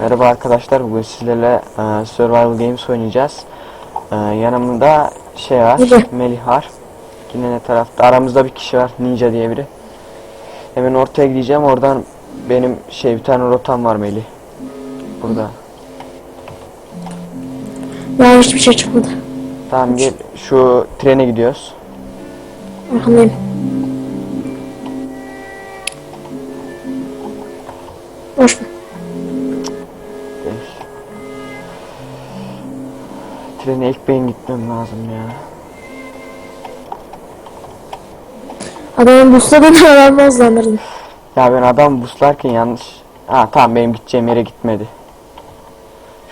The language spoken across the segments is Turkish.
Merhaba arkadaşlar bugün sizlerle e, Survival Games oynayacağız. E, yanımda şey var. Melih var. Yine ne tarafta? Aramızda bir kişi var, Ninja diye biri. Hemen ortaya gideceğim, oradan benim şey bir tane rotam var Melih. Burada. Ya hiçbir şey çıkmadı. Tamam gel, şu trene gidiyoruz. Arkandayım. Boş mu? Trene ilk ben gitmem lazım ya. Adamın busladığını öğrenmez zannırdım. Ya ben adam buslarken yanlış. Ha tamam benim gideceğim yere gitmedi.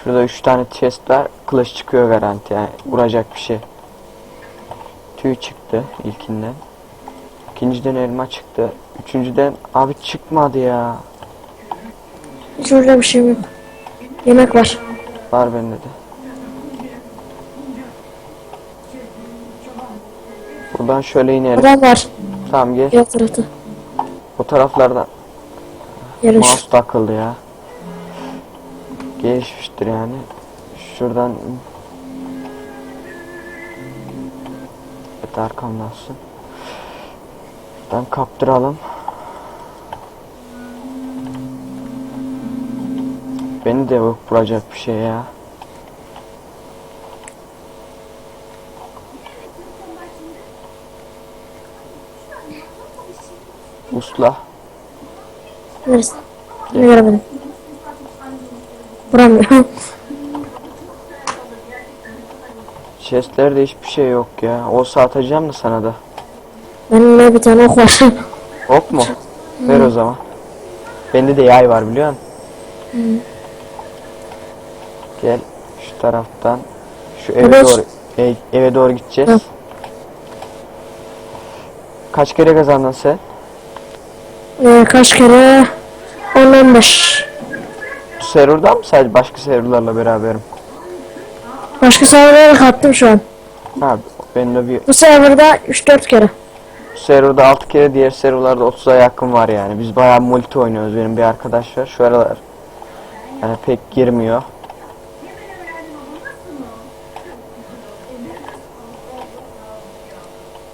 Şurada üç tane chest var. Kılıç çıkıyor garanti yani. Vuracak bir şey. Tüy çıktı ilkinden. İkinciden elma çıktı. Üçüncüden abi çıkmadı ya. Hiç öyle bir şeyim yok. Yemek var. Var bende de. Buradan şöyle inelim. Adam var. Tamam gel. Diğer tarafta. O taraflardan Yarış. Mouse takıldı ya. Gelişmiştir yani. Şuradan Evet arkamdasın. Şuradan kaptıralım. Beni de yok vuracak bir şey ya. Usla. Neresi? Ne göremedim. Vuramıyor. Chestlerde hiçbir şey yok ya. Olsa atacağım da sana da. Benim bir tane ok var. Ok mu? Ver o zaman. Bende de yay var biliyor musun? Gel şu taraftan. Şu eve Evet. doğru e- eve doğru gideceğiz. Hı. Kaç kere kazandın sen? Ee, kaç kere? 10-15. Bu serverda mı sadece başka serverlarla beraberim? Başka serverlere kattım şu an. Ha benim bir Bu serverda 3-4 kere. serverda 6 kere diğer serverlarda 30'a yakın var yani. Biz bayağı multi oynuyoruz benim bir arkadaş var. Şu aralar yani pek girmiyor.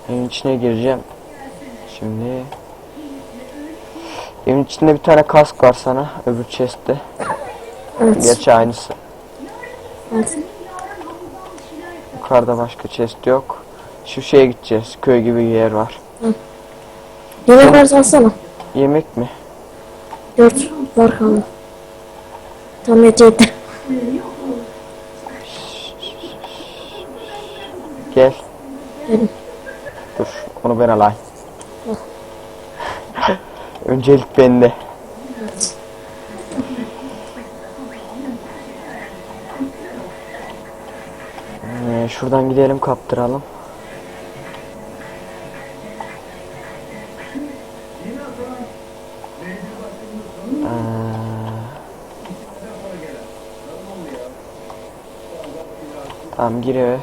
Evin içine gireceğim. Şimdi Evin içinde bir tane kask var sana öbür chest'te. Evet. Gerçi aynısı. evet. Yukarıda başka chest yok. Şu şeye gideceğiz. Köy gibi bir yer var. Yemek varsa alsana. Yemek mi? 4 var kaldı. Tam yetti. Gel. Gelin. Dur onu ben alayım. Öncelik bende. Ee, şuradan gidelim kaptıralım. Ee, Tamam gir eve.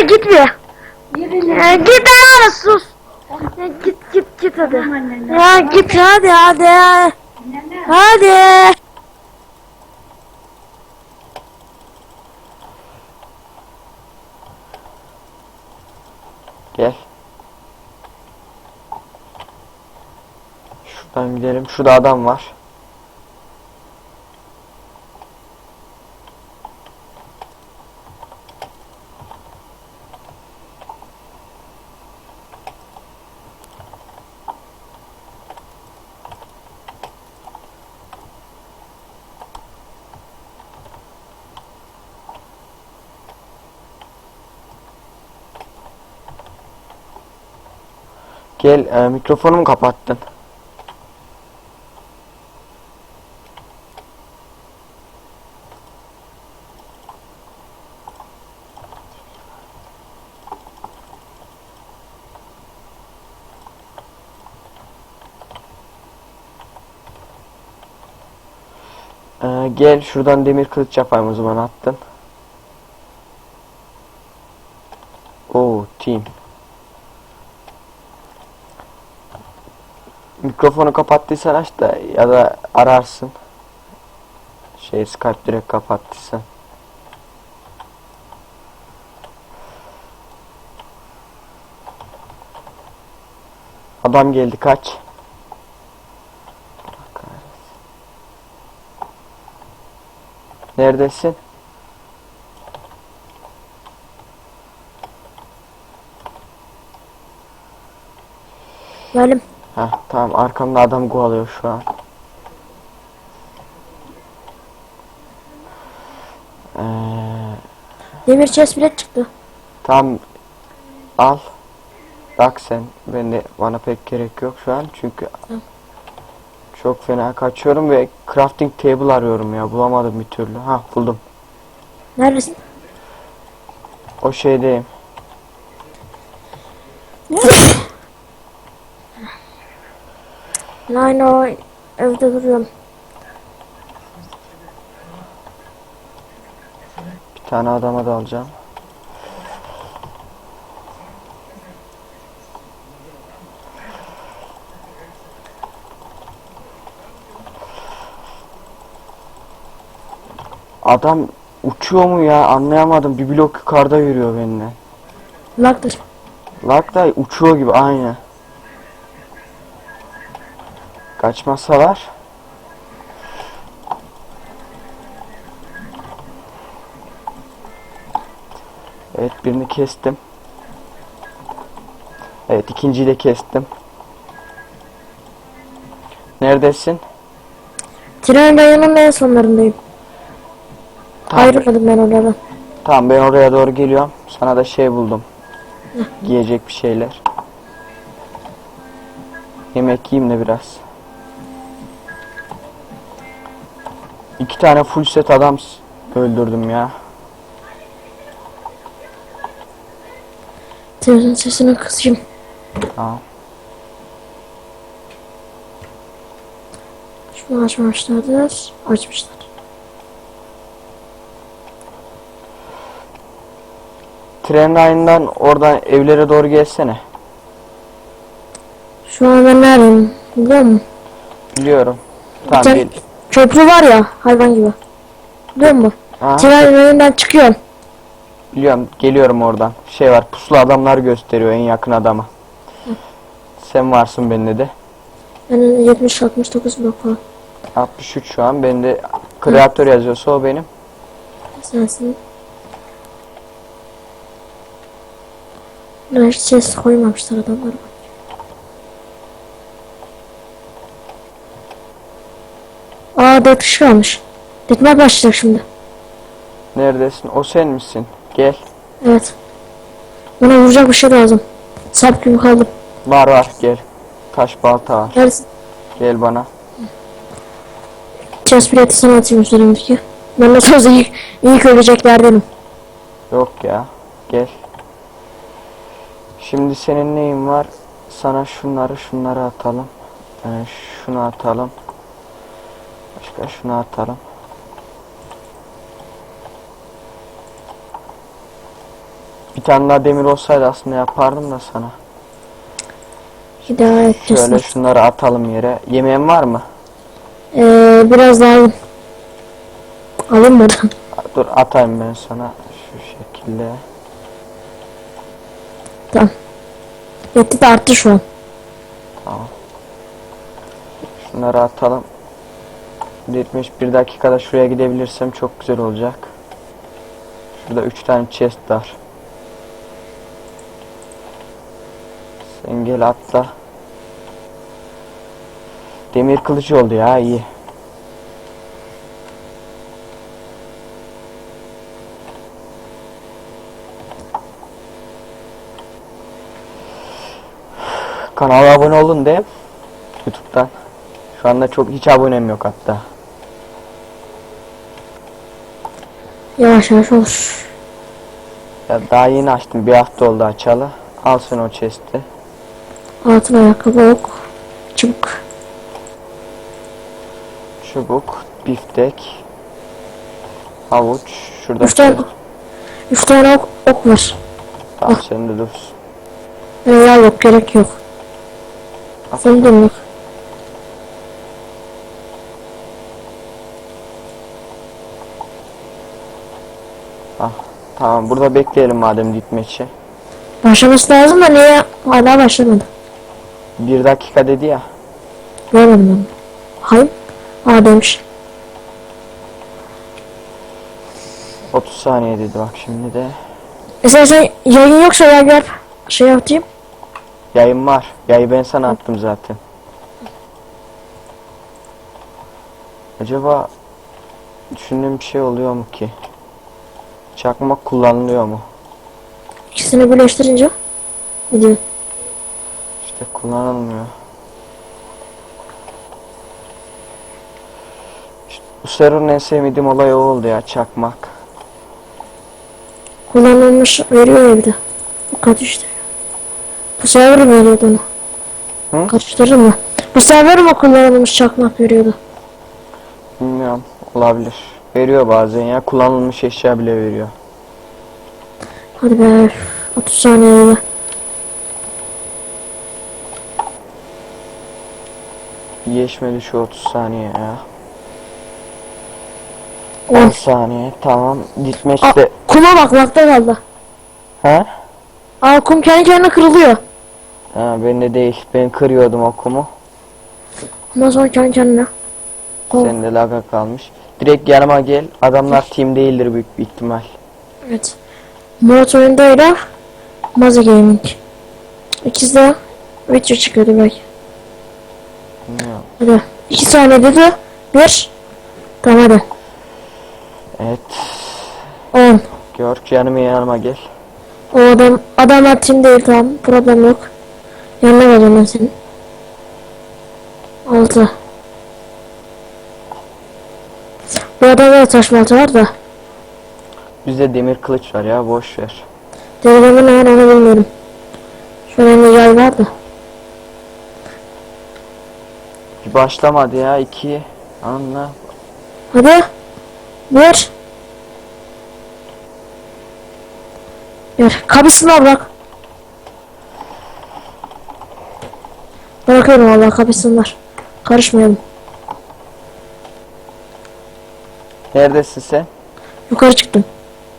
Anneanne gitme. Ya git anneanne sus. Ya git git git hadi. Ya git hadi hadi. Hadi. Gel. Şuradan gidelim. Şurada adam var. Gel e, mikrofonumu kapattın. E, gel şuradan demir kılıç yapayım o zaman attın. Oo team. Mikrofonu kapattıysan aç da ya da ararsın. Şey Skype direkt kapattıysan. Adam geldi kaç. Neredesin? Geldim. Heh, tamam arkamda adam kovalıyor şu an. Ee, Demir chest bilet çıktı. tam al. Bak sen. Ben de bana pek gerek yok şu an çünkü çok fena kaçıyorum ve crafting table arıyorum ya bulamadım bir türlü. Ha buldum. Neredesin? O şeydeyim. Nine o evde duruyorum. Bir tane adama da alacağım. Adam uçuyor mu ya anlayamadım. Bir blok yukarıda yürüyor benden. Lagdır. Lark uçuyor gibi aynı. Kaçmasalar. Evet birini kestim. Evet ikinciyi de kestim. Neredesin? Tren rayonunun en sonlarındayım. Tamam, Ayrılmadım ben oradan. tamam ben oraya doğru geliyorum. Sana da şey buldum. Giyecek bir şeyler. Yemek yiyeyim de biraz. İki tane full set adam öldürdüm ya. Trenin sesini kısayım. Tamam. Şunu açmamışlardır. Açmışlar. Tren rayından oradan evlere doğru gelsene. Şu an ben neredeyim? Biliyor musun? Biliyorum. Tamam gel. Köprü var ya hayvan gibi. Biliyor musun? Ha, Tren rayonundan çıkıyorum. biliyorum. Geliyorum oradan. Şey var. Puslu adamlar gösteriyor en yakın adama. Sen varsın bende de. Yani 70-69 blok falan. 63 şu an. Bende kreatör yazıyorsa o benim. Sensin. Ses koymamışlar adamlar. Dört kişi kalmış. Bitmek başlayacak şimdi. Neredesin? O sen misin? Gel. Evet. Bana vuracak bir şey lazım. Sap gibi kaldım. Var var gel. Taş balta var. Neredesin? Gel bana. Bileti sana atayım üzerimdeki. Ben de sözde ilk, ilk öleceklerdenim. Yok ya. Gel. Şimdi senin neyin var? Sana şunları şunları atalım. Ee, şunu atalım. Başka şunu atalım. Bir tane daha demir olsaydı aslında yapardım da sana. Hidayet Şöyle Şöyle. şunları atalım yere. Yemeğin var mı? Ee, biraz daha alayım. Alayım mı? Dur atayım ben sana. Şu şekilde. Yetti de arttı şu an. Şunları atalım. 71 dakikada şuraya gidebilirsem çok güzel olacak. Şurada 3 tane chest var. Sen gel atla. Demir kılıç oldu ya iyi. Kanala abone olun de YouTube'dan. Şu anda çok hiç abonem yok hatta. Yavaş yavaş olur. Ya daha yeni açtım. Bir hafta oldu açalı. Al sen o chest'i. Altın ayakkabı ok. Çubuk. Çubuk, biftek, havuç. Şurada Üç tane, üç tane ok, ok var. Tamam senin de dursun. Ee, ya yok gerek yok. Senin de yok? Tamam burada bekleyelim madem gitmeçi. Başlaması lazım da niye hala başlamadı? Bir dakika dedi ya. Görmedim onu. Hayır. Aa demiş. 30 saniye dedi bak şimdi de. Mesela sen yayın yoksa ya gel şey atayım. Yayın var. Yayı ben sana attım zaten. Acaba düşündüğüm bir şey oluyor mu ki? Çakmak kullanılıyor mu? İkisini birleştirince gidiyor. İşte kullanılmıyor. İşte bu server'ın en sevmediğim olay o oldu ya çakmak. Kullanılmış veriyor ya bir de. İşte. Bu server mi veriyordu onu? Hı? Karıştırır mı? Bu server mi kullanılmış çakmak veriyordu? Bilmiyorum olabilir. Veriyor bazen ya kullanılmış eşya bile veriyor. Hadi be. 30 saniyede. Geçmedi şu 30 saniye ya. 10 10. saniye tamam. Gitmeçte. kuma bak vakte kaldı. Ha? Aa kum kendi kendine kırılıyor. Ha ben de değil. Ben kırıyordum o kumu. Ondan sonra kendi kendine. Senin de laga kalmış. Direkt yanıma gel. Adamlar team değildir büyük bir ihtimal. Evet. Murat oyundayla Mazi Gaming. İkisi de video çıkıyordu belki. Bilmiyorum. Hadi. 2 saniye dedi. 1. Tamam hadi. Evet. 10. Gör yanıma yanıma gel. O adam adamlar team değil tamam. Problem yok. Yanına geleceğim ben senin. 6. Bu adamda da taş balta var da. Bizde demir kılıç var ya boş ver. Devremin ne var onu bilmiyorum. Şöyle bir yay var da. Bir başlamadı ya iki. Anla. Hadi. Bir. Bir. Kapısına bırak. Bırakıyorum Allah kapısınlar. Karışmayalım. Neredesin sen? Yukarı çıktım.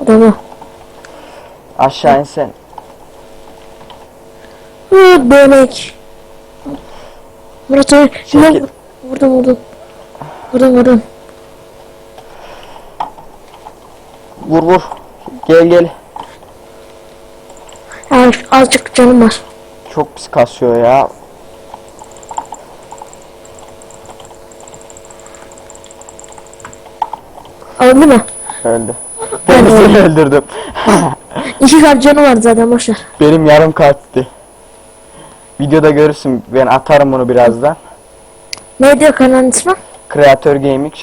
Adamı. Aşağı in sen. Hı, Bömek. Murat abi. Çekil. Vurdum vurdum. Vurdum vurdum. Vur vur. Gel gel. Ya azıcık canım var. Çok pis kasıyor ya. Öldü mü? Öldü. Ben seni öldürdüm. İki kalp canı vardı zaten boşver. Benim yarım kalpti. Videoda görürsün. Ben atarım bunu birazdan. Neydi o kanalın ismi? Kreatör Gaming